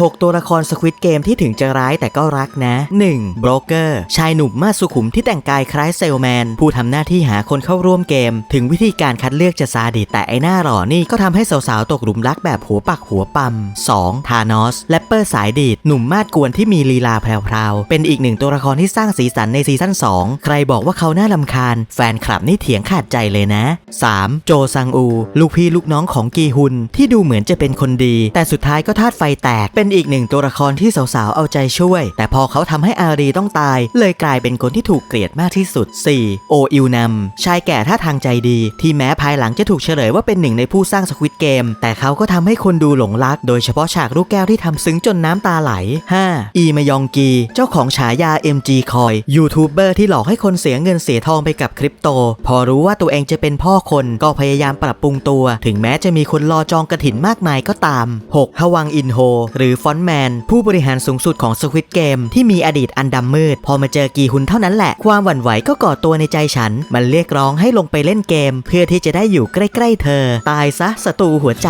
6 ตัวละครสควิตเกมที่ถึงจะร้ายแต่ก็รักนะ 1. โบรกเกอร์ ชายหนุ่มมาสุขุมที่แต่งกายคล้ายเซลแมน ผู้ทำหน้าที่หาคนเข้าร่วมเกม ถึงวิธีการคัดเลือกจะซาดิสแต่ไอหน้าหล่อนี่ก็ทำให้สาวๆ ตกหลุมรักแบบหัวปักหัวปั๊ม 2. ทานอสแรปเปอร์สายดีด หนุ่มมาดกวนที่มีลีลาแพรวๆ เป็นอีกหนึ่งตัวละครที่สร้างสีสันในซีซั่น2 ใครบอกว่าเขาหน่าลำคาญ แฟนคลับนี่เถียงขาดใจเลยนะ 3. โจซังอู ลูกพี่ลูกน้องของกีฮุนที่ดูเหมือนจะเป็นคนดี แต่สุดท้ายก็ธาตุไฟแตกเป็นอีกหนึ่งตัวละครที่สาวๆ เอาใจช่วย แต่พอเขาทำให้อารีต้องตาย เลยกลายเป็นคนที่ถูกเกลียดมากที่สุด 4. โออิวนำชายแก่ท่าทางใจดี ที่แม้ภายหลังจะถูกเฉลยว่าเป็นหนึ่งในผู้สร้างสควิตเกม แต่เขาก็ทำให้คนดูหลงรัก โดยเฉพาะฉากลูกแก้วที่ทำซึ้งจนน้ำตาไหล 5. อีมยองกี เจ้าของฉายา MG คอยยูทูบเบอร์ที่หลอกให้คนเสียเงินเสียทองไปกับคริปโต พอรู้ว่าตัวเองจะเป็นพ่อคนก็พยายามปรับปรุงตัว ถึงแม้จะมีคนรอจองกระถินมากมายก็ตาม 6. ฮวังอินโฮหรือฟอนต์แมน ผู้บริหารสูงสุดของสควิตเกมที่มีอดีตอันดำมืด พอมาเจอกีฮุนเท่านั้นแหละ ความหวั่นไหวก็ก่อตัวในใจฉัน มันเรียกร้องให้ลงไปเล่นเกม เพื่อที่จะได้อยู่ใกล้ ๆ เธอ ตายซะศัตรูหัวใจ